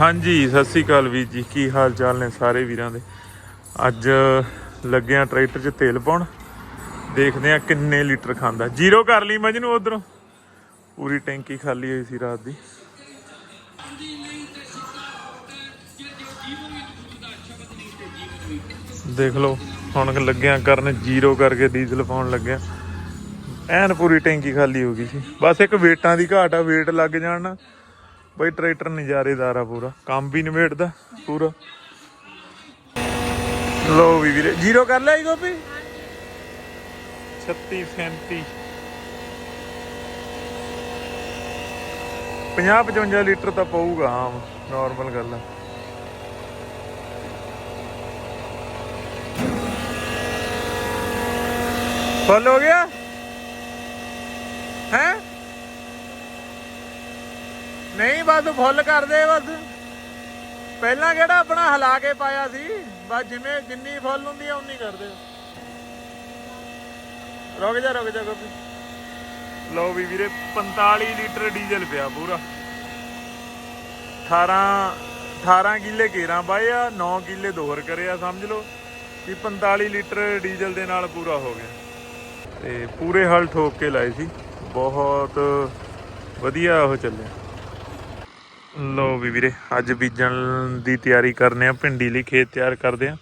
ਹਾਂਜੀ, ਸਤਿ ਸ੍ਰੀ ਅਕਾਲ ਵੀਰ ਜੀ। ਕੀ ਹਾਲ ਚਾਲ ਨੇ ਸਾਰੇ ਵੀਰਾਂ ਦੇ? ਅੱਜ ਲੱਗਿਆ ਟਰੈਕਟਰ 'ਚ ਤੇਲ ਪਾਉਣ। ਦੇਖਦੇ ਆ ਕਿੰਨੇ ਲੀਟਰ ਖਾਂਦਾ। ਜ਼ੀਰੋ ਕਰ ਲਈ ਮਜਨੂੰ ਉਧਰੋਂ। ਪੂਰੀ ਟੈਂਕੀ ਖਾਲੀ ਹੋਈ ਸੀ ਰਾਤ ਦੀ। ਦੇਖ ਲਓ, ਹੁਣ ਲੱਗਿਆ ਕਰਨ ਜ਼ੀਰੋ ਕਰਕੇ ਡੀਜ਼ਲ ਪਾਉਣ ਲੱਗਿਆ। ਐਨ ਪੂਰੀ ਟੈਂਕੀ ਖਾਲੀ ਹੋ ਗਈ ਸੀ। ਬਸ ਇੱਕ ਵੇਟਾਂ ਦੀ ਘਾਟ ਆ, ਵੇਟ ਲੱਗ ਜਾਣ ਬਈ ਟਰੈਕਟਰ ਨਜ਼ਾਰੇਦਾਰ ਆ ਪੂਰਾ, ਕੰਮ ਵੀ ਨਿਬੇੜਦਾ, ਪੂਰਾ। ਲੋ ਵੀ ਵੀਰੇ, ਜ਼ੀਰੋ ਕਰ ਲਿਆ ਜੀ ਗੋਪੀ? 36 37 50 55 ਲੀਟਰ ਤਾਂ ਪਊਗਾ ਹਾਂ ਨਾਰਮਲ ਗੱਲ ਆ। ਫੁੱਲ ਹੋ ਗਿਆ ਹੈ ਨਹੀਂ ਬਸ ਫੁੱਲ ਕਰਦੇ ਬਸ। ਪਹਿਲਾਂ ਕਿਹੜਾ ਆਪਣਾ ਹਿਲਾ ਕੇ ਪਾਇਆ ਸੀ? ਬਸ ਜਿਵੇਂ ਜਿੰਨੀ ਫੁੱਲ ਹੁੰਦੀ ਆ, ਉਨੀ ਕਰ ਰੁਕ ਜਾ ਰੁਕ ਜਾ ਗੋਪੀ। ਲਓ ਵੀ ਵੀਰੇ 45 ਲੀਟਰ ਡੀਜ਼ਲ ਪਿਆ ਪੂਰਾ। 18 18 ਕਿੱਲੇ ਕੇਰਾਂ ਬਾਏ ਆ 9 ਕਿੱਲੇ ਦੋਹਰ ਕਰਿਆ, ਸਮਝ ਲਓ ਕਿ 45 ਲੀਟਰ ਡੀਜ਼ਲ ਦੇ ਨਾਲ ਪੂਰਾ ਹੋ ਗਿਆ। ਤੇ ਪੂਰੇ ਹਲ ਠੋਕ ਕੇ ਲਾਏ ਸੀ। ਬਹੁਤ ਵਧੀਆ ਉਹ ਚੱਲਿਆ। ਲੋ ਵੀ ਵੀਰੇ, ਅੱਜ ਬੀਜਣ ਦੀ ਤਿਆਰੀ ਕਰਨੇ ਆ, ਭਿੰਡੀ ਲਈ ਖੇਤ ਤਿਆਰ ਕਰਦੇ ਆ।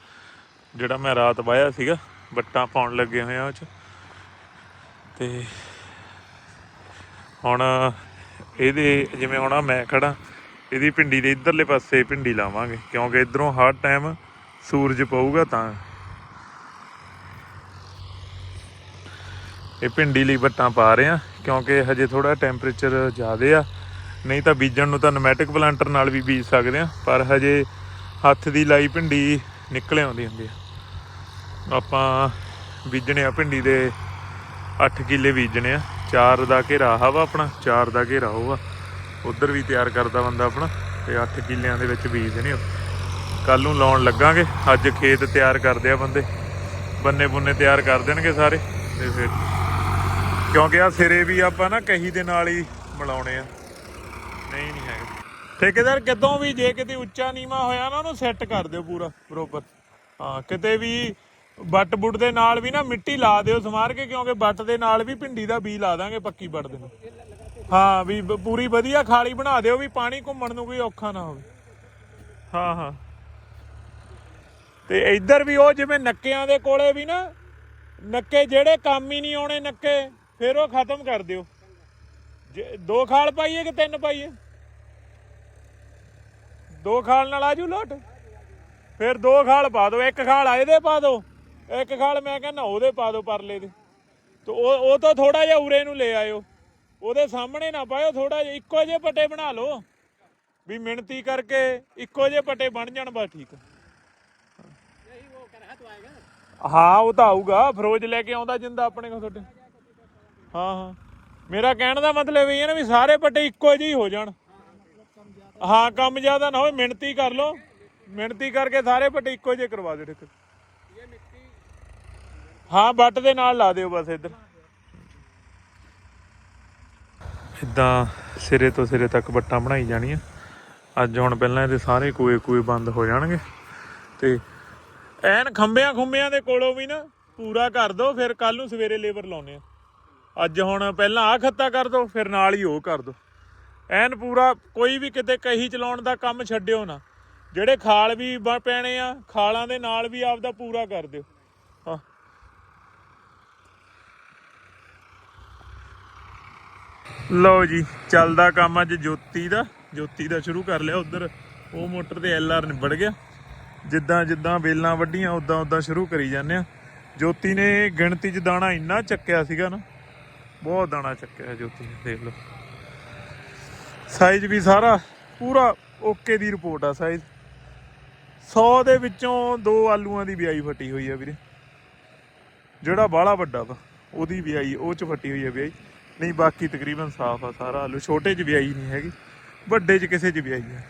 ਜਿਹੜਾ ਮੈਂ ਰਾਤ ਵਾਇਆ ਸੀਗਾ ਬੱਟਾਂ ਪਾਉਣ ਲੱਗੇ ਹੋਏ ਆ ਉਹ ਚ। ਤੇ ਹੁਣ ਇਹਦੇ, ਜਿਵੇਂ ਹੁਣ ਮੈਂ ਖੜਾ ਇਹਦੀ ਭਿੰਡੀ ਦੇ ਇਧਰਲੇ ਪਾਸੇ ਭਿੰਡੀ ਲਾਵਾਂਗੇ, ਕਿਉਂਕਿ ਇਧਰੋਂ ਹਰ ਟਾਈਮ ਸੂਰਜ ਪਊਗਾ ਤਾਂ। ਇਹ ਭਿੰਡੀ ਲਈ ਬੱਟਾਂ ਪਾ ਰਹੇ ਆ, ਕਿਉਂਕਿ ਹਜੇ ਥੋੜਾ ਟੈਂਪਰੇਚਰ ਜ਼ਿਆਦੇ ਆ। ਨਹੀਂ ਤਾਂ ਬੀਜਣ ਨੂੰ ਤਾਂ ਨਮੈਟਿਕ ਪਲਾਂਟਰ ਨਾਲ ਵੀ ਬੀਜ ਸਕਦੇ ਆ, ਪਰ ਹਜੇ ਹੱਥ ਦੀ ਲਾਈ ਭਿੰਡੀ ਨਿਕਲ ਆਉਂਦੀ ਹੁੰਦੀ ਆ। ਆਪਾਂ ਬੀਜਣੇ ਆ ਭਿੰਡੀ ਦੇ 8 ਕਿੱਲੇ ਬੀਜਣੇ ਆ। 4 ਦਾ ਘੇਰਾ ਹਵਾ ਆਪਣਾ 4 ਦਾ ਘੇਰਾ ਉਹ ਹੋਊਗਾ ਉਧਰ ਵੀ ਤਿਆਰ ਕਰਦਾ ਬੰਦਾ ਆਪਣਾ, ਤੇ 8 ਕਿੱਲਿਆਂ ਦੇ ਵਿੱਚ ਬੀਜ ਦੇਣੇ ਕੱਲ ਨੂੰ ਲਾਉਣ ਲੱਗਾਂਗੇ, ਅੱਜ ਖੇਤ ਤਿਆਰ ਕਰਦੇ ਆ ਬੰਦੇ। ਬੰਨੇ ਬੁੰਨੇ ਤਿਆਰ ਕਰ ਦੇਣਗੇ ਸਾਰੇ, ਤੇ ਫਿਰ ਕਿਉਂਕਿ ਆ ਸਿਰੇ ਵੀ ਆਪਾਂ ਨਾ ਕਹੀ ਦੇ ਨਾਲ ਹੀ ਮਿਲਾਉਣੇ ਆ। ਨਹੀਂ ਨਹੀਂ ਹੈਗਾ। ਠੇਕੇਦਾਰ ਕਿਤੋਂ ਵੀ ਜੇ ਕਿਤੇ ਉੱਚਾ ਨੀਵਾ ਹੋਇਆ ਨਾ, ਉਹਨੂੰ ਸੈੱਟ ਕਰ ਦਿਓ ਪੂਰਾ, ਬਰੋਬਰ। ਹਾਂ, ਕਿਤੇ ਵੀ ਬੱਟ ਬੁੱਟ ਦੇ ਨਾਲ ਵੀ ਨਾ ਮਿੱਟੀ ਲਾ ਦਿਓ ਸਮਾਰ ਕੇ, ਕਿਉਂਕਿ ਬੱਟ ਦੇ ਨਾਲ ਵੀ ਭਿੰਡੀ ਦਾ ਬੀ ਲਾ ਦਾਂਗੇ ਪੱਕੀ ਬੱਟ ਦੇ ਨਾਲ। ਹਾਂ, ਵੀ ਪੂਰੀ ਵਧੀਆ ਖਾਲੀ ਬਣਾ ਦਿਓ ਵੀ ਪਾਣੀ ਘੁੰਮਣ ਨੂੰ ਕੋਈ ਔਖਾ ਨਾ ਹੋਵੇ। ਹਾਂ ਹਾਂ। ਤੇ ਇੱਧਰ ਵੀ ਉਹ ਜਿਵੇਂ ਨੱਕਿਆਂ ਦੇ ਕੋਲੇ ਵੀ ਨਾ, ਨੱਕੇ ਜਿਹੜੇ ਕੰਮ ਹੀ ਨਹੀਂ ਆਉਣੇ ਨੱਕੇ, ਫਿਰ ਉਹ ਖਤਮ ਕਰ ਦਿਓ। ਜੇ- ਦੋ ਖਾਲ ਪਾਈਏ ਕਿ ਤਿੰਨ ਪਾਈਏ? ਦੋ ਖਾਲ ਨਾਲ ਆਜੂ ਲੋਟ? ਫਿਰ ਦੋ ਖਾਲ ਪਾ ਦਿਓ ਇੱਕ ਖਾਲ ਆ ਇਹਦੇ ਪਾ ਦਿਓ ਇੱਕ ਖਾਲ ਮੈਂ ਕਹਿੰਦਾ ਉਹਦੇ ਪਾ ਦਿਓ ਪਰਲੇ ਦੇ। ਤੇ ਉਹ ਉਹ ਤੋਂ ਥੋੜਾ ਜਿਹਾ ਉਰੇ ਨੂੰ ਲੈ ਆਇਓ, ਉਹਦੇ ਸਾਹਮਣੇ ਨਾ ਪਾਇਓ ਥੋੜਾ ਜਿਹਾ, ਇੱਕੋ ਜਿਹੇ ਪੱਟੇ ਬਣਾ ਲਓ, ਵੀ ਮਿਹਨਤੀ ਕਰਕੇ ਇੱਕੋ ਜਿਹੇ ਪੱਟੇ ਬਣ ਜਾਣ ਬਸ ਠੀਕ। ਹਾਂ, ਉਹ ਤਾਂ ਆਊਗਾ, ਫਰੋਜ ਲੈ ਕੇ ਆਉਂਦਾ ਜਿੰਦਾ ਆਪਣੇ ਕੋਲ ਤੁਹਾਡੇ। ਹਾਂ ਹਾਂ। ਮੇਰਾ ਕਹਿਣ ਦਾ ਮਤਲਬ ਇਹ ਹੈ ਨਾ ਵੀ ਸਾਰੇ ਪੱਟੇ ਇੱਕੋ ਜਿਹੇ ਹੀ ਹੋ ਜਾਣ। ਹਾਂ, ਕੰਮ ਜ਼ਿਆਦਾ ਨਾ ਹੋਵੇ, ਮਿਹਨਤੀ ਕਰ ਲਓ। ਮਿਹਨਤੀ ਕਰਕੇ ਸਾਰੇ ਪੱਟੇ ਇੱਕੋ ਜਿਹੇ ਕਰਵਾ ਦਿਓ ਠੀਕ ਹਾਂ ਬੱਟ ਦੇ ਨਾਲ ਲਾ ਦਿਓ ਬਸ ਇੱਧਰ। ਇਦਾਂ ਸਿਰੇ ਤੋਂ ਸਿਰੇ ਤੱਕ ਬੱਟਾਂ ਬਣਾਈ ਜਾਣੀਆਂ। ਅੱਜ ਹੁਣ ਪਹਿਲਾਂ ਇਹਦੇ ਸਾਰੇ ਕੋਏ ਕੋਏ ਬੰਦ ਹੋ ਜਾਣਗੇ। ਤੇ ਐਨ ਖੰਬਿਆਂ ਖੁੰਬਿਆਂ ਦੇ ਕੋਲੋਂ ਵੀ ਨਾ ਪੂਰਾ ਕਰ ਦੋ, ਫਿਰ ਕੱਲ ਨੂੰ ਸਵੇਰੇ ਲੇਬਰ ਲਾਉਨੇ ਆ। ਅੱਜ ਹੁਣ ਪਹਿਲਾਂ ਆ ਖੱਤਾ ਕਰ ਦੋ, ਫਿਰ ਨਾਲ ਹੀ ਉਹ ਕਰ ਦੋ। ਐਨ ਪੂਰਾ ਕੋਈ ਵੀ ਕਿਤੇ ਕਹੀ ਚਲਾਉਣ ਦਾ ਕੰਮ ਛੱਡਿਓ ਨਾ। ਜਿਹੜੇ ਖਾਲ ਵੀ ਪੈਣੇ ਆ, ਖਾਲਾਂ ਦੇ ਨਾਲ ਵੀ ਆਪਦਾ ਪੂਰਾ ਕਰ ਦਿਓ। ਹਾਂ। ਲਓ ਜੀ, ਚੱਲਦਾ ਕੰਮ ਅੱਜ ਜੋਤੀ ਦਾ। ਜੋਤੀ ਦਾ ਸ਼ੁਰੂ ਕਰ ਲਿਆ ਉਧਰ। ਉਹ ਮੋਟਰ ਤੇ ਐਲ ਆਰ ਨਿਬੜ ਗਿਆ। ਜਿੱਦਾਂ ਜਿੱਦਾਂ ਵੇਲਾਂ ਵੱਡੀਆਂ ਉਦਾਂ ਉਦਾਂ ਸ਼ੁਰੂ ਕਰੀ ਜਾਂਦੇ ਆ। ਜੋਤੀ ਨੇ ਗਿਣਤੀ 'ਚ ਦਾਣਾ ਇੰਨਾ ਚੱਕਿਆ ਸੀਗਾ ਨਾ। ਬਹੁਤ ਦਾਣਾ ਚੱਕਿਆ ਜੋਤੀ ਨੇ, ਦੇਖ ਲਓ। ਸਾਈਜ਼ ਵੀ ਸਾਰਾ ਪੂਰਾ ਓਕੇ ਦੀ ਰਿਪੋਰਟ ਆ ਸਾਈਜ਼ 100 ਦੇ ਵਿੱਚੋਂ ਦੋ ਆਲੂਆਂ ਦੀ ਵਿਆਈ ਫੱਟੀ ਹੋਈ ਆ ਵੀਰੇ। ਜਿਹੜਾ ਬਾਹਲਾ ਵੱਡਾ ਵਾ, ਉਹਦੀ ਵਿਆਈ ਉਹ ਚ ਫੱਟੀ ਹੋਈ ਆ ਵਿਆਈ ਨਹੀਂ, ਬਾਕੀ ਤਕਰੀਬਨ ਸਾਫ਼ ਆ ਸਾਰਾ ਆਲੂ। ਛੋਟੇ ਚ ਵਿਆਈ ਨਹੀਂ ਹੈਗੀ, ਵੱਡੇ ਚ ਕਿਸੇ ਚ ਵਿਆਈ ਆ।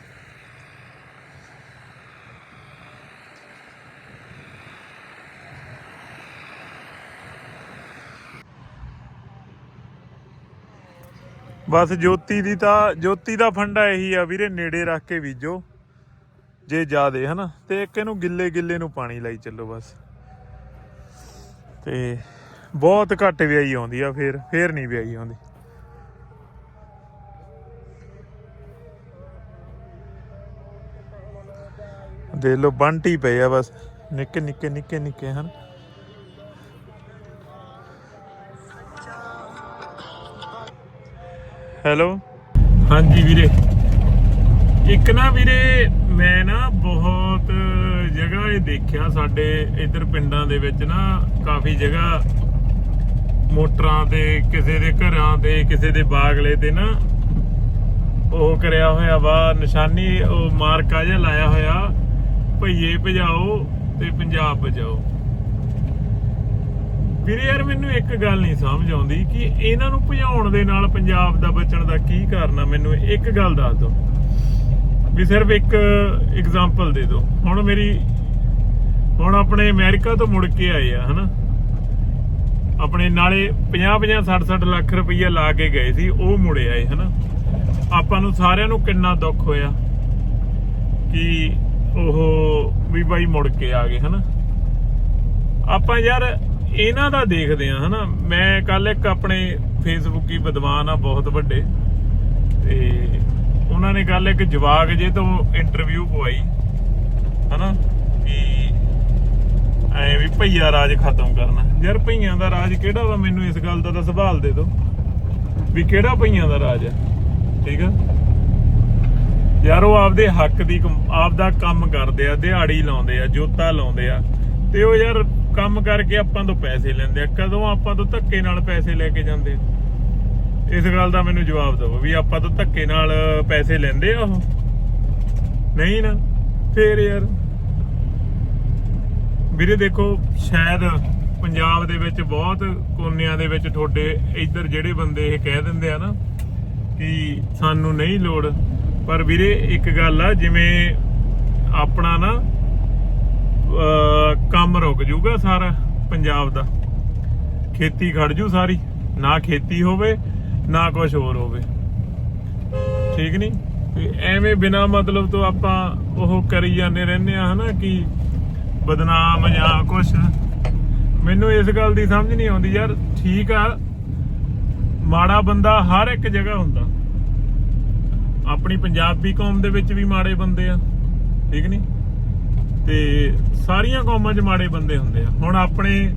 ਬਸ ਜੋਤੀ ਦੀ ਤਾਂ, ਜੋਤੀ ਦਾ ਫੰਡਾ ਇਹੀ ਆ ਵੀਰੇ, ਨੇੜੇ ਰੱਖ ਕੇ ਬੀਜੋ, ਜੇ ਜਾਦੇ ਹਨਾ? ਤੇ ਇੱਕ ਇਹਨੂੰ ਗਿੱਲੇ ਗਿੱਲੇ ਨੂੰ ਪਾਣੀ ਲਾਈ ਚੱਲੋ ਬਸ। ਤੇ ਬਹੁਤ ਘੱਟ ਵਿਆਈ ਆਉਂਦੀ ਆ, ਫੇਰ ਫੇਰ ਨਹੀਂ ਵਿਆਈ ਆਉਂਦੀ। ਦੇਖ ਲੋ ਬੰਟੀ ਪਏ ਆ ਬਸ। ਨਿੱਕੇ ਨਿੱਕੇ ਨਿੱਕੇ ਨਿੱਕੇ, ਹਨ? ਹੈਲੋ। ਹਾਂਜੀ ਵੀਰੇ। ਇੱਕ ਨਾ ਵੀਰੇ, ਮੈਂ ਨਾ ਬਹੁਤ ਜਗ੍ਹਾ ਇਹ ਦੇਖਿਆ ਸਾਡੇ ਇੱਧਰ ਪਿੰਡਾਂ ਦੇ ਵਿੱਚ ਨਾ, ਕਾਫੀ ਜਗ੍ਹਾ ਮੋਟਰਾਂ ਤੇ, ਕਿਸੇ ਦੇ ਘਰਾਂ ਤੇ, ਕਿਸੇ ਦੇ ਬਾਗਲੇ ਤੇ ਨਾ ਉਹ ਕਰਿਆ ਹੋਇਆ ਵਾ, ਨਿਸ਼ਾਨੀ ਉਹ ਮਾਰਕਾ ਜਿਹਾ ਲਾਇਆ ਹੋਇਆ, ਭਈਏ ਭਜਾਓ ਤੇ ਪੰਜਾਬ ਬਚਾਓ ਵੀਰੇ ਯਾਰ, ਮੈਨੂੰ ਇੱਕ ਗੱਲ ਨਹੀਂ ਸਮਝ ਆਉਂਦੀ ਕਿ ਇਹਨਾਂ ਨੂੰ ਭਜਾਉਣ ਦੇ ਨਾਲ ਪੰਜਾਬ ਦਾ ਬਚਣ ਦਾ ਕੀ ਕਾਰਨ ਆ? ਮੈਨੂੰ ਇੱਕ ਗੱਲ ਦੱਸ ਦਿਓ। ਵੀ ਸਿਰਫ ਇੱਕ ਐਗਜ਼ਾਮਪਲ ਦੇ ਦਿਓ। ਹੁਣ ਮੇਰੀ, ਹੁਣ ਆਪਣੇ ਅਮਰੀਕਾ ਤੋਂ ਮੁੜ ਕੇ ਆਏ ਆ, ਹਨਾ? ਆਪਣੇ ਨਾਲੇ 50 50 60 60 ਲੱਖ ਰੁਪਈਆ ਲਾ ਕੇ ਗਏ ਸੀ, ਉਹ ਮੁੜੇ ਆਏ, ਹਨਾ? ਆਪਾਂ ਨੂੰ ਸਾਰਿਆਂ ਨੂੰ ਕਿੰਨਾ ਦੁੱਖ ਹੋਇਆ ਕਿ ਉਹ ਵੀ ਬਾਈ ਮੁੜ ਕੇ ਆ ਗਏ, ਹਨਾ? ਆਪਾਂ ਯਾਰ ਇਹਨਾਂ ਦਾ ਦੇਖਦੇ ਆ ਹਨਾ। ਮੈਂ ਕੱਲ ਇੱਕ ਆਪਣੇ ਫੇਸਬੁੱਕ ਹੀ ਵਿਦਵਾਨ ਆ, ਬਹੁਤ ਵੱਡੇ। ਤੇ ਉਹਨਾਂ ਨੇ ਕੱਲ ਇੱਕ ਜਵਾਗ ਜੇ ਤੋਂ ਇੰਟਰਵਿਊ ਪਵਾਈ, ਹਨਾ। ਕਿ ਐ ਵੀ ਭਈਆ ਰਾਜ ਖਤਮ ਕਰਨਾ। ਯਾਰ ਭਈਆਂ ਦਾ ਰਾਜ ਕਿਹੜਾ ਵਾ? ਮੈਨੂੰ ਇਸ ਗੱਲ ਦਾ ਤਾਂ ਸਵਾਲ ਦੇ ਦਿਓ। ਵੀ ਕਿਹੜਾ ਭਈਆਂ ਦਾ ਰਾਜ ਹੈ ਠੀਕ ਆ? ਯਾਰ ਉਹ ਆਪਦੇ ਹੱਕ ਦੀ ਕਮ- ਆਪਦਾ ਕੰਮ ਕਰਦੇ ਆ, ਦਿਹਾੜੀ ਲਾਉਂਦੇ ਆ, ਜੋਤਾ ਲਾਉਂਦੇ ਆ। ਤੇ ਉਹ ਯਾਰ ਕੰਮ ਕਰਕੇ ਆਪਾਂ ਤੋਂ ਪੈਸੇ ਲੈਂਦੇ ਆ। ਕਦੋਂ ਆਪਾਂ ਤੋਂ ਧੱਕੇ ਨਾਲ ਪੈਸੇ ਲੈ ਕੇ ਜਾਂਦੇ ਇਸ ਗੱਲ ਦਾ ਮੈਨੂੰ ਜਵਾਬ ਦਿਓ ਵੀ ਆਪਾਂ ਤੋਂ ਧੱਕੇ ਨਾਲ ਪੈਸੇ ਲੈਂਦੇ ਆ ਉਹ। ਨਹੀਂ ਨਾ, ਫੇਰ ਯਾਰ। ਵੀਰੇ ਦੇਖੋ, ਸ਼ਾਇਦ ਪੰਜਾਬ ਦੇ ਵਿੱਚ ਬਹੁਤ ਕੋਨਿਆਂ ਦੇ ਵਿੱਚ ਤੁਹਾਡੇ ਇੱਧਰ ਜਿਹੜੇ ਬੰਦੇ ਇਹ ਕਹਿ ਦਿੰਦੇ ਆ ਨਾ ਕਿ ਸਾਨੂੰ ਨਹੀਂ ਲੋੜ। ਪਰ ਵੀਰੇ ਇੱਕ ਗੱਲ ਆ, ਜਿਵੇਂ ਆਪਣਾ ਨਾ ਕੰਮ ਰੁਕ ਜਾਊਗਾ ਸਾਰਾ ਪੰਜਾਬ ਦਾ। ਖੇਤੀ ਖੜ ਜੂ ਸਾਰੀ, ਨਾ ਖੇਤੀ ਹੋਵੇ, ਨਾ ਕੁਝ ਹੋਰ ਹੋਵੇ। ਠੀਕ ਨਹੀਂ ਐਵੇਂ ਬਿਨਾ ਮਤਲਬ ਤੋਂ ਆਪਾਂ ਉਹ ਕਰੀ ਜਾਂਦੇ ਰਹਿੰਦੇ ਆ ਹਨਾ ਕਿ ਬਦਨਾਮ ਜਾਂ ਕੁਝ ਮੈਨੂੰ ਇਸ ਗੱਲ ਦੀ ਸਮਝ ਨਹੀਂ ਆਉਂਦੀ ਯਾਰ, ਠੀਕ ਆ, ਮਾੜਾ ਬੰਦਾ ਹਰ ਇੱਕ ਜਗ੍ਹਾ ਹੁੰਦਾ। ਆਪਣੀ ਪੰਜਾਬੀ ਕੌਮ ਦੇ ਵਿੱਚ ਵੀ ਮਾੜੇ ਬੰਦੇ ਆ। ਠੀਕ ਨਹੀਂ ਤੇ ਸਾਰੀਆਂ ਕੌਮਾਂ 'ਚ ਮਾੜੇ ਬੰਦੇ ਹੁੰਦੇ ਆ। ਹੁਣ ਆਪਣੇ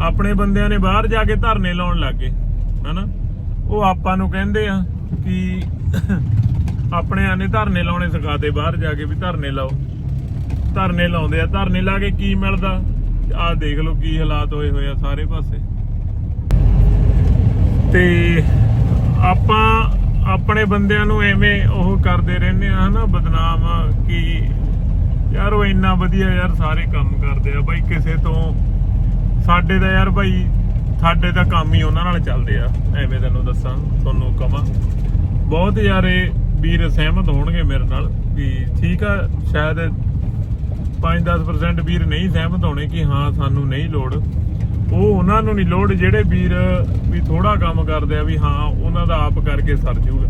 ਆਪਣੇ ਬੰਦਿਆਂ ਨੇ ਬਾਹਰ ਜਾ ਕੇ ਧਰਨੇ ਲਾਉਣ ਲੱਗੇ ਹਨਾ? ਉਹ ਆਪਾਂ ਨੂੰ ਕਹਿੰਦੇ ਆ ਕਿ ਆਪਣਿਆਂ ਨੇ ਧਰਨੇ ਲਾਉਣੇ ਸਿਖਾਦੇ ਬਾਹਰ ਜਾ ਕੇ ਵੀ ਧਰਨੇ ਲਾਓ। ਧਰਨੇ ਲਾਉਂਦੇ ਆ, ਧਰਨੇ ਲਾ ਕੇ ਕੀ ਮਿਲਦਾ? ਆਹ ਦੇਖ ਲਓ ਕੀ ਹਾਲਾਤ ਹੋਏ ਹੋਏ ਆ ਸਾਰੇ ਪਾਸੇ। ਤੇ ਆਪਾਂ ਆਪਣੇ ਬੰਦਿਆਂ ਨੂੰ ਐਵੇਂ ਉਹ ਕਰਦੇ ਰਹਿੰਦੇ ਆ, ਹਨਾ? ਬਦਨਾਮ ਕਿ ਯਾਰ ਉਹ ਇੰਨਾ ਵਧੀਆ ਯਾਰ ਸਾਰੇ ਕੰਮ ਕਰਦੇ ਆ ਬਾਈ, ਕਿਸੇ ਤੋਂ ਸਾਡੇ ਦਾ ਯਾਰ ਬਾਈ, ਸਾਡੇ ਤਾਂ ਕੰਮ ਹੀ ਉਹਨਾਂ ਨਾਲ ਚੱਲਦੇ ਆ, ਐਵੇਂ ਤੈਨੂੰ ਦੱਸਾਂ, ਤੁਹਾਨੂੰ ਕਹਾਂ ਬਹੁਤ ਯਾਰ ਵੀਰ ਸਹਿਮਤ ਹੋਣਗੇ ਮੇਰੇ ਨਾਲ ਵੀ ਠੀਕ ਆ, ਸ਼ਾਇਦ 5-10% ਵੀਰ ਨਹੀਂ ਸਹਿਮਤ ਹੋਣੇ ਕਿ ਹਾਂ ਸਾਨੂੰ ਨਹੀਂ ਲੋੜ। ਉਹ ਉਹਨਾਂ ਨੂੰ ਨਹੀਂ ਲੋੜ, ਜਿਹੜੇ ਵੀਰ ਵੀ ਥੋੜਾ ਕੰਮ ਕਰਦੇ ਆ ਵੀ ਹਾਂ, ਉਹਨਾਂ ਦਾ ਆਪ ਕਰਕੇ ਸਰ ਜੂਗਾ।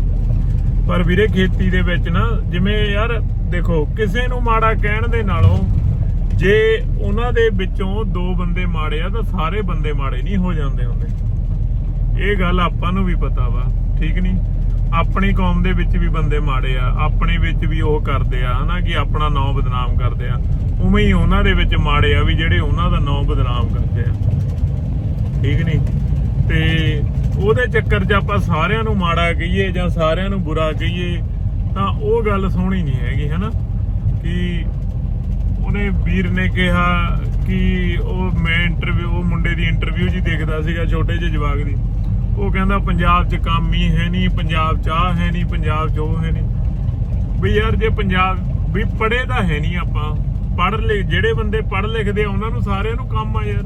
ਪਰ ਵੀਰੇ ਖੇਤੀ ਦੇ ਵਿੱਚ ਨਾ, ਜਿਵੇਂ ਯਾਰ ਦੇਖੋ, ਕਿਸੇ ਨੂੰ ਮਾੜਾ ਕਹਿਣ ਦੇ ਨਾਲੋਂ ਜੇ ਉਹਨਾਂ ਦੇ ਵਿੱਚੋਂ ਦੋ ਬੰਦੇ ਮਾੜੇ ਆ, ਤਾਂ ਸਾਰੇ ਬੰਦੇ ਮਾੜੇ ਨਹੀਂ ਹੋ ਜਾਂਦੇ ਹੁੰਦੇ। ਇਹ ਗੱਲ ਆਪਾਂ ਨੂੰ ਵੀ ਪਤਾ ਵਾ, ਠੀਕ ਨਹੀਂ? ਆਪਣੀ ਕੌਮ ਦੇ ਵਿੱਚ ਵੀ ਬੰਦੇ ਮਾੜੇ ਆ, ਆਪਣੇ ਵਿੱਚ ਵੀ ਉਹ ਕਰਦੇ ਆ, ਹਨਾ ਕਿ ਆਪਣਾ ਨਾਂ ਬਦਨਾਮ ਕਰਦੇ ਆ। ਉਵੇਂ ਹੀ ਉਹਨਾਂ ਦੇ ਵਿੱਚ ਮਾੜੇ ਆ ਵੀ ਜਿਹੜੇ ਉਹਨਾਂ ਦਾ ਨਾਂ ਬਦਨਾਮ ਕਰਦੇ ਆ। ਠੀਕ ਨਹੀਂ? ਤੇ ਉਹਦੇ ਚੱਕਰ 'ਚ ਆਪਾਂ ਸਾਰਿਆਂ ਨੂੰ ਮਾੜਾ ਕਹੀਏ ਜਾਂ ਸਾਰਿਆਂ ਨੂੰ ਬੁਰਾ ਕਹੀਏ ਤਾਂ ਉਹ ਗੱਲ ਸੋਹਣੀ ਨਹੀਂ ਹੈਗੀ, ਹਨਾ? ਕਿ ਉਹਨੇ ਵੀਰ ਨੇ ਕਿਹਾ ਕਿ ਉਹ ਮੈਂ ਇੰਟਰਵਿਊ ਉਹ ਮੁੰਡੇ ਦੀ ਇੰਟਰਵਿਊ ਜੀ ਦੇਖਦਾ ਸੀਗਾ, ਛੋਟੇ ਜਿਹੇ ਜਵਾਗ ਦੀ। ਉਹ ਕਹਿੰਦਾ, ਪੰਜਾਬ 'ਚ ਕੰਮ ਹੀ ਹੈ ਨਹੀਂ, ਪੰਜਾਬ 'ਚ ਆਹ ਹੈ ਨਹੀਂ, ਪੰਜਾਬ 'ਚ ਉਹ ਹੈ ਨਹੀਂ। ਵੀ ਯਾਰ, ਜੇ ਪੰਜਾਬ, ਵੀ ਪੜ੍ਹੇ ਤਾਂ ਹੈ ਨਹੀਂ ਆਪਾਂ। ਪੜ੍ਹ ਲੈ ਜਿਹੜੇ ਬੰਦੇ ਪੜ੍ਹ ਲਿਖਦੇ ਆ, ਉਹਨਾਂ ਨੂੰ ਸਾਰਿਆਂ ਨੂੰ ਕੰਮ ਆ ਯਾਰ।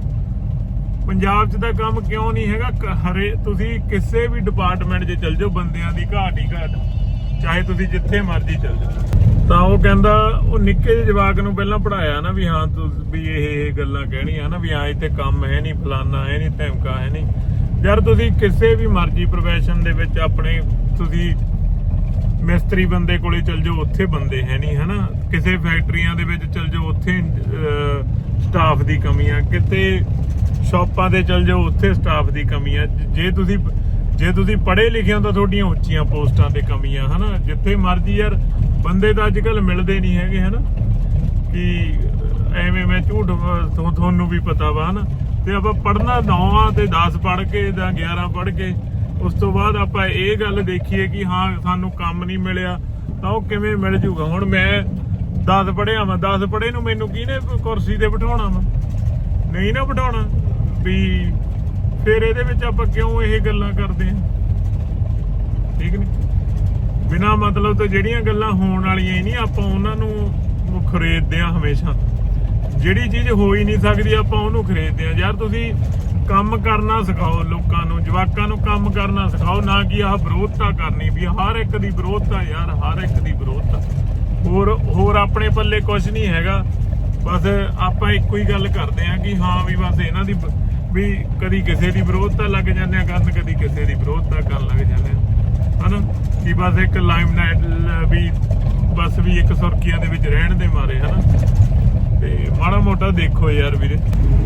ਪੰਜਾਬ 'ਚ ਤਾਂ ਕੰਮ ਕਿਉਂ ਨਹੀਂ ਹੈਗਾ? ਹਰੇ, ਤੁਸੀਂ ਕਿਸੇ ਵੀ ਡਿਪਾਰਟਮੈਂਟ 'ਚ ਚਲ ਜਾਓ, ਬੰਦਿਆਂ ਦੀ ਘਾਟ ਹੀ ਘਾਟ। ਚਾਹੇ ਤੁਸੀਂ ਜਿੱਥੇ ਮਰਜ਼ੀ ਚੱਲ ਜਾਓ। ਤਾਂ ਉਹ ਕਹਿੰਦਾ, ਉਹ ਨਿੱਕੇ ਜਿਹੇ ਜਵਾਕ ਨੂੰ ਪਹਿਲਾਂ ਪੜਾਇਆ ਨਾ ਵੀ ਹਾਂ, ਤੂੰ ਵੀ ਇਹ ਇਹ ਗੱਲਾਂ ਕਹਿਣੀਆਂ ਨਾ ਵੀ ਹਾਂ, ਇੱਥੇ ਕੰਮ ਹੈ ਨਹੀਂ, ਫਲਾਨਾ ਹੈ ਨਹੀਂ, ਧਮਕਾ ਹੈ ਨਹੀਂ। ਯਾਰ ਤੁਸੀਂ ਕਿਸੇ ਵੀ ਮਰਜ਼ੀ profession ਦੇ ਵਿੱਚ ਆਪਣੇ, ਤੁਸੀਂ ਮਿਸਤਰੀ ਬੰਦੇ ਕੋਲੇ ਚਲ ਜਾਓ, ਉੱਥੇ ਬੰਦੇ ਹੈ ਨਹੀਂ, ਹਨਾ? ਕਿਸੇ ਫੈਕਟਰੀਆਂ ਦੇ ਵਿੱਚ ਚਲ ਜਾਓ, ਉੱਥੇ ਸਟਾਫ ਦੀ ਕਮੀ ਆ। ਕਿਤੇ ਸ਼ਾਪਾਂ ਤੇ ਚਲ ਜਾਓ, ਉੱਥੇ ਸਟਾਫ ਦੀ ਕਮੀ ਆ। ਜੇ ਤੁਸੀਂ ਜੇ ਤੁਸੀਂ ਪੜ੍ਹੇ ਲਿਖੇ ਹੋ ਤਾਂ ਤੁਹਾਡੀਆਂ ਉੱਚੀਆਂ ਪੋਸਟਾਂ ਤੇ ਕਮੀਆਂ, ਹਨਾ? ਜਿੱਥੇ ਮਰਜ਼ੀ ਯਾਰ, ਬੰਦੇ ਤਾਂ ਅੱਜ ਕੱਲ ਮਿਲਦੇ ਨਹੀਂ ਹੈਗੇ, ਹਨਾ? ਕਿ ਐਵੇਂ ਮੈਂ ਝੂਠ ਤੁਹਾਨੂੰ ਵੀ ਪਤਾ ਵਾ, ਹਨਾ? ਤੇ ਆਪਾਂ ਪੜਨਾ 9 ਆ ਤੇ 10 ਪੜ ਕੇ ਜਾਂ 11 ਪੜ ਕੇ, ਉਸ ਤੋਂ ਬਾਅਦ ਆਪਾਂ ਇਹ ਗੱਲ ਦੇਖੀਏ ਕਿ ਹਾਂ, ਸਾਨੂੰ ਕੰਮ ਨਹੀਂ ਮਿਲਿਆ, ਤਾਂ ਉਹ ਕਿਵੇਂ ਮਿਲ ਜੂਗਾ? ਹੁਣ ਮੈਂ 10 ਪੜਿਆ ਵਾਂ 10 ਪੜੇ ਨੂੰ ਮੈਨੂੰ ਕਿਹਨੇ ਕੁਰਸੀ ਤੇ ਬਿਠਾਉਣਾ ਵਾ? ਨਹੀਂ ਨਾ ਬਿਠਾਉਣਾ, ਵੀ ਫਿਰ ਇਹਦੇ ਵਿੱਚ ਆਪਾਂ ਕਿਉਂ ਇਹ ਗੱਲਾਂ ਕਰਦੇ ਹਾਂ? ਠੀਕ ਨਹੀਂ? ਬਿਨਾ ਮਤਲਬ ਤੋਂ ਜਿਹੜੀਆਂ ਗੱਲਾਂ ਹੋਣ ਵਾਲੀਆਂ ਹੀ ਨਹੀਂ, ਆਪਾਂ ਉਹਨਾਂ ਨੂੰ ਖਰੀਦਦੇ ਆ ਹਮੇਸ਼ਾ। ਜਿਹੜੀ ਚੀਜ਼ ਹੋ ਹੀ ਨਹੀਂ ਸਕਦੀ, ਆਪਾਂ ਉਹਨੂੰ ਖਰੀਦਦੇ ਆ ਯਾਰ ਤੁਸੀਂ ਕੰਮ ਕਰਨਾ ਸਿਖਾਓ ਲੋਕਾਂ ਨੂੰ, ਜਵਾਕਾਂ ਨੂੰ ਕੰਮ ਕਰਨਾ ਸਿਖਾਓ, ਨਾ ਕਿ ਆਹ ਵਿਰੋਧਤਾ ਕਰਨੀ ਵੀ ਹਰ ਇੱਕ ਦੀ ਵਿਰੋਧਤਾ ਯਾਰ, ਹਰ ਇੱਕ ਦੀ ਵਿਰੋਧਤਾ। ਹੋਰ ਹੋਰ ਆਪਣੇ ਪੱਲੇ ਕੁਝ ਨਹੀਂ ਹੈਗਾ। ਬਸ ਆਪਾਂ ਇੱਕੋ ਹੀ ਗੱਲ ਕਰਦੇ ਆ ਕਿ ਹਾਂ ਵੀ ਬਸ ਇਹਨਾਂ ਦੀ ਵੀ ਕਦੀ ਕਿਸੇ ਦੀ ਵਿਰੋਧਤਾ ਲੱਗ ਜਾਂਦੇ ਆ ਕਰਨ, ਕਦੀ ਕਿਸੇ ਦੀ ਵਿਰੋਧਤਾ ਕਰਨ ਲੱਗ ਜਾਂਦੇ ਆ। ਹਨਾ? ਕਿ ਬਸ ਇੱਕ ਲਾਈਮਲਾਈਟ ਵੀ ਬਸ ਵੀ ਇੱਕ ਸੁਰਖੀਆਂ ਦੇ ਵਿੱਚ ਰਹਿਣ ਦੇ ਮਾਰੇ, ਹਨਾ? ਤੇ ਮਾੜਾ ਮੋਟਾ ਦੇਖੋ ਯਾਰ ਵੀਰੇ।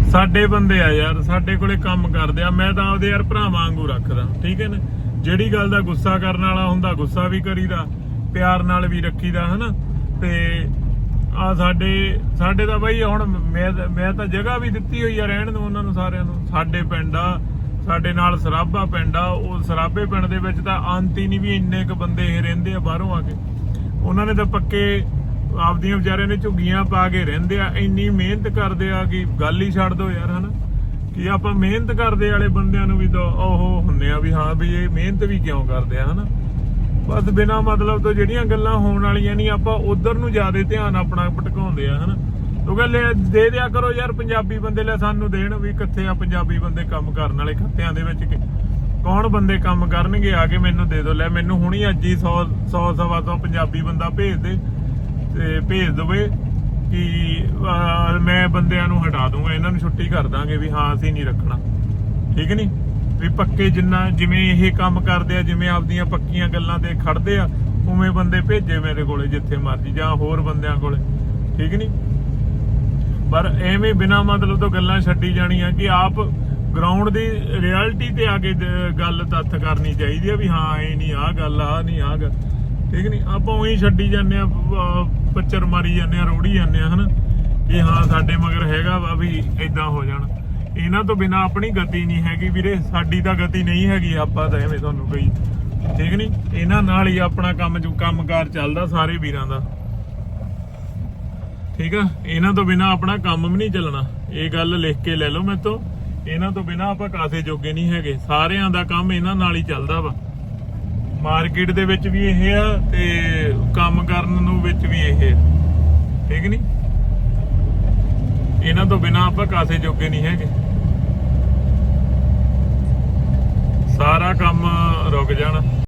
ਸਾਡੇ ਬੰਦੇ ਆ ਯਾਰ, ਸਾਡੇ ਕੋਲੇ ਕੰਮ ਕਰਦੇ ਆ। ਮੈਂ ਤਾਂ ਆਪਦੇ ਯਾਰ ਭਰਾਵਾਂ ਵਾਂਗੂ ਰੱਖਦਾ, ਠੀਕ ਹੈ ਨਾ? ਜਿਹੜੀ ਗੱਲ ਦਾ ਗੁੱਸਾ ਕਰਨ ਵਾਲਾ ਹੁੰਦਾ, ਗੁੱਸਾ ਵੀ ਕਰੀਦਾ, ਪਿਆਰ ਨਾਲ ਵੀ ਰੱਖੀਦਾ, ਹਨਾ? ਤੇ ਆ ਸਾਡੇ ਸਾਡੇ ਤਾਂ ਬਾਈ ਹੁਣ ਮੈਂ ਮੈਂ ਤਾਂ ਜਗ੍ਹਾ ਵੀ ਦਿੱਤੀ ਹੋਈ ਆ ਰਹਿਣ ਨੂੰ ਉਹਨਾਂ ਨੂੰ ਸਾਰਿਆਂ ਨੂੰ। ਸਾਡੇ ਪਿੰਡ ਆ, ਸਾਡੇ ਨਾਲ ਸਰਾਭਾ ਪਿੰਡ ਆ, ਉਹ ਸਰਾਭੇ ਪਿੰਡ ਦੇ ਵਿੱਚ ਤਾਂ ਅੰਤ ਹੀ ਨਹੀਂ ਵੀ ਇੰਨੇ ਕ ਬੰਦੇ ਇਹ ਰਹਿੰਦੇ ਆ ਬਾਹਰੋਂ ਆ ਕੇ। ਉਹਨਾਂ ਨੇ ਤਾਂ ਪੱਕੇ, ਆਪਦੀਆਂ ਵਿਚਾਰਿਆਂ ਨੇ ਝੁੱਗੀਆਂ ਪਾ ਕੇ ਰਹਿੰਦੇ ਆ। ਇੰਨੀ ਮਿਹਨਤ ਕਰਦੇ ਆ ਕਿ ਗੱਲ ਹੀ ਛੱਡ ਦੋ ਯਾਰ, ਹਨਾ? ਕਿ ਆਪਾਂ ਮਿਹਨਤ ਕਰਦੇ ਵਾਲੇ ਬੰਦਿਆਂ ਨੂੰ ਵੀ ਤਾਂ ਉਹ ਹੁੰਨੇ ਆ ਵੀ ਹਾਂ ਵੀ ਇਹ ਮਿਹਨਤ ਵੀ ਕਿਉਂ ਕਰਦੇ ਆ, ਹਨਾ? ਬਸ ਬਿਨਾ ਮਤਲਬ ਤੋਂ ਜਿਹੜੀਆਂ ਗੱਲਾਂ ਹੋਣ ਵਾਲੀਆਂ ਨਹੀਂ, ਆਪਾਂ ਉਧਰ ਨੂੰ ਜ਼ਿਆਦਾ ਧਿਆਨ ਆਪਣਾ ਭਟਕਾਉਂਦੇ ਆ, ਹਨਾ? ਉਹ ਗੱਲ ਦੇ ਦਿਆ ਕਰੋ ਯਾਰ, ਪੰਜਾਬੀ ਬੰਦੇ ਲੈ ਸਾਨੂੰ ਦੇਣ ਵੀ ਕਿੱਥੇ ਆ ਪੰਜਾਬੀ ਬੰਦੇ ਕੰਮ ਕਰਨ ਵਾਲੇ ਖੱਤਿਆਂ ਦੇ ਵਿੱਚ ਕੌਣ ਬੰਦੇ ਕੰਮ ਕਰਨਗੇ, ਆ ਕੇ ਮੈਨੂੰ ਦੇ ਦਿਓ ਲੈ ਮੈਨੂੰ ਹੁਣੀ ਅੱਜ ਹੀ 100 100 ਸਵਾ ਤੋਂ ਪੰਜਾਬੀ ਬੰਦਾ ਭੇਜ ਦੇ ਤੇ ਭੇਜ ਦਵੇ ਕਿ ਮੈਂ ਬੰਦਿਆਂ ਨੂੰ ਹਟਾ ਦੂੰਗਾ, ਇਹਨਾਂ ਨੂੰ ਛੁੱਟੀ ਕਰ ਦਾਂਗੇ ਵੀ ਹਾਂ, ਅਸੀਂ ਨਹੀਂ ਰੱਖਣਾ। ਠੀਕ ਨਹੀਂ? ਵੀ ਪੱਕੇ ਜਿੰਨਾ ਜਿਵੇਂ ਇਹ ਕੰਮ ਕਰਦੇ ਆ, ਜਿਵੇਂ ਆਪਦੀਆਂ ਪੱਕੀਆਂ ਗੱਲਾਂ ਤੇ ਖੜਦੇ ਆ, ਉਵੇਂ ਬੰਦੇ ਭੇਜੇ ਮੇਰੇ ਕੋਲੇ ਜਿੱਥੇ ਮਰਜ਼ੀ, ਜਾਂ ਹੋਰ ਬੰਦਿਆਂ ਕੋਲੇ, ਠੀਕ ਨਹੀਂ? ਪਰ ਐਵੇਂ ਬਿਨਾ ਮਤਲਬ ਤੋਂ ਗੱਲਾਂ ਛੱਡੀ ਜਾਣੀਆਂ ਕਿ ਆਪ ਗਰਾਊਂਡ ਦੀ ਰਿਐਲਿਟੀ ਤੇ ਆ ਕੇ ਗੱਲ ਤੱਥ ਕਰਨੀ ਚਾਹੀਦੀ ਆ ਵੀ ਹਾਂ, ਇਹ ਨਹੀਂ ਆ ਗੱਲ ਆ ਨਹੀਂ ਆ ਗੱਲ, ਠੀਕ ਨਹੀਂ? ਆਪਾਂ ਉਹੀ ਛੱਡੀ ਜਾਂਦੇ ਆ ਪੱਚਰ ਮਾਰੀ ਜਾਂਦੇ ਆ, ਰੋੜੀ ਜਾਂਦੇ ਆ, ਹਨਾ? ਕਿ ਹਾਂ, ਸਾਡੇ ਮਗਰ ਹੈਗਾ ਵਾ ਵੀ ਇਦਾਂ ਹੋ ਜਾਣਾ। ਇਹਨਾਂ ਤੋਂ ਬਿਨਾ ਆਪਣੀ ਗਤੀ ਨਹੀਂ ਹੈਗੀ ਵੀਰੇ, ਸਾਡੀ ਤਾਂ ਗਤੀ ਨਹੀਂ ਹੈਗੀ ਆਪਾਂ ਤਾਂ ਐਵੇਂ ਤੁਹਾਨੂੰ ਕਹੀ। ਠੀਕ ਨਹੀਂ? ਇਹਨਾਂ ਨਾਲ ਹੀ ਆਪਣਾ ਕੰਮ ਜੋ ਕੰਮਕਾਰ ਚੱਲਦਾ ਸਾਰੇ ਵੀਰਾਂ ਦਾ। ਠੀਕ ਆ? ਇਹਨਾਂ ਤੋਂ ਬਿਨਾ ਆਪਣਾ ਕੰਮ ਵੀ ਨਹੀਂ ਚੱਲਣਾ। ਇਹ ਗੱਲ ਲਿਖ ਕੇ ਲੈ ਲਓ ਮੇਰੇ ਤੋਂ ਇਹਨਾਂ ਤੋਂ ਬਿਨਾ ਆਪਾਂ ਕਾਸੇ ਜੋਗੇ ਨਹੀਂ ਹੈਗੇ। ਸਾਰਿਆਂ ਦਾ ਕੰਮ ਇਹਨਾਂ ਨਾਲ ਹੀ ਚੱਲਦਾ ਵਾ। ਮਾਰਕੀਟ ਦੇ ਵਿੱਚ ਵੀ ਇਹ ਆ ਤੇ ਕੰਮ ਕਰਨ ਨੂੰ ਵਿੱਚ ਵੀ ਇਹ ਠੀਕ ਨਹੀਂ? ਇਹਨਾਂ ਤੋਂ ਬਿਨਾ ਆਪਾਂ ਕਾਸੇ ਜੋਗੇ ਨਹੀਂ ਹੈਗੇ। ਸਾਰਾ ਕੰਮ ਰੁਕ ਜਾਣਾ।